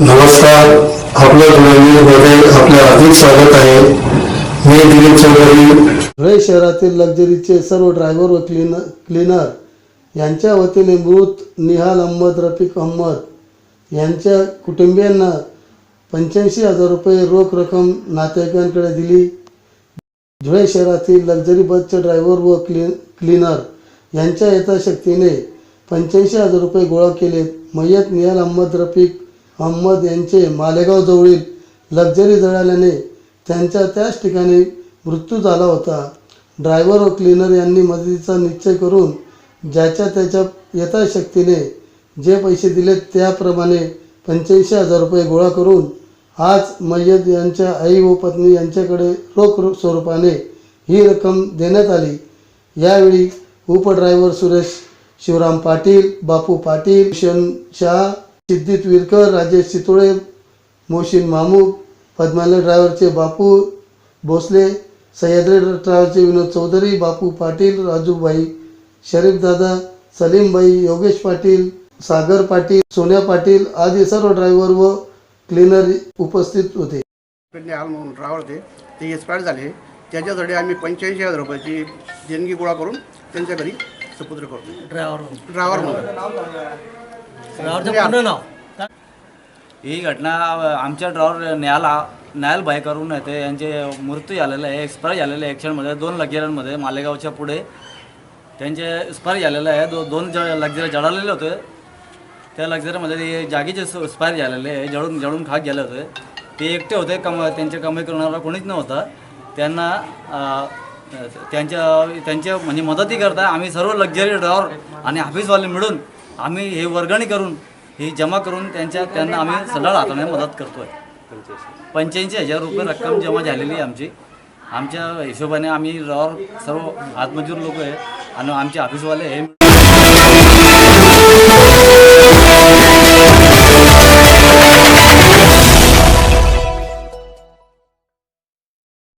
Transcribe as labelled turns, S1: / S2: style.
S1: नमस्कार. आपल्या मध्ये आपले अधिक स्वागत आहे. मी दिलीप चौधरी.
S2: धुळे शहरातील लक्झरीचे सर्व ड्रायव्हर व क्लीन क्लिनर यांच्या वतीने मृत निहाल अहमद रफिक अहमद यांच्या कुटुंबियांना पंच्याऐंशी हजार रुपये रोख रक्कम नातेवाईकांकडे दिली. धुळे शहरातील लक्झरी बसचे ड्रायव्हर व क्लीन क्लिनर यांच्या यथाशक्तीने पंच्याऐंशी हजार रुपये गोळा केले. मयत निहाल अहमद रफिक अहमद यांचे मालेगाव जवळील लक्झरी जळाल्याने त्यांच्या त्याच ठिकाणी मृत्यू झाला होता. ड्रायव्हर व क्लीनर यांनी मदतीचा निश्चय करून ज्याच्या त्याच्या यथाशक्तीने जे पैसे दिले त्याप्रमाणे पंच्याऐंशी हजार रुपये गोळा करून आज मय्यद यांच्या आई व पत्नी यांच्याकडे रोख स्वरूपाने ही रक्कम देण्यात आली. यावेळी उपड्रायव्हर सुरेश शिवराम पाटील बापू पाटील शन शाह सिद्धित विरकर राजेश चितोळे मोहसिन मामूद पद्मालय ड्रायव्हरचे बापू भोसले सह्याद्री ड्रायव्हरचे विनोद चौधरी बापू पाटील राजूभाई शरीफदादा सलीमबाई योगेश पाटील सागर पाटील सोन्या पाटील आदी सर्व ड्रायव्हर व क्लीनर उपस्थित होते.
S3: पेडणे हाल म्हणून ड्रायव्हर होते. ते एक्सपायर झाले. त्याच्यासाठी आम्ही पंच्याऐंशी हजार रुपयाची देणगी गोळा करून त्यांच्या घरी सुपुत्र करतो.
S4: ड्रायव्हर
S3: ड्रायव्हर म्हणून.
S4: पूर्ण नाव.
S5: ही घटना आमच्या ड्रायव्हर न्यायाला न्यायाल बाय करून येते. यांचे मृत्यू झालेला आहे एक्सपायर झालेले आहे ॲक्सिडेंटमध्ये दोन लक्झऱ्यांमध्ये मालेगावच्या पुढे. त्यांचे एक्सपायर झालेलं आहे. दो दोन ज लक्झरी जळालेले होते. त्या लक्झरीमध्ये ते जागीचे एक्सपायर झालेले आहे. जळून जळून खाक गेले होते. ते एकटे होते. कम त्यांचे कमाई करणारा कोणीच नव्हता. त्यांना त्यांच्या त्यांच्या म्हणजे मदती करता आम्ही सर्व लक्झरी ड्रायव्हर आणि ऑफिसवाले मिळून आम्ही हे वर्गणी करून ही जमा करून त्यांच्या त्यांना आम्ही सल्ला हाताने मदत करतो आहे पंच्याऐंशी हजार रुपये रक्कम जमा झालेली आहे आमची. आमच्या हिशोबाने आम्ही रॉर सर्व आत्मजूर लोक आहे आणि आमचे ऑफिसवाले हे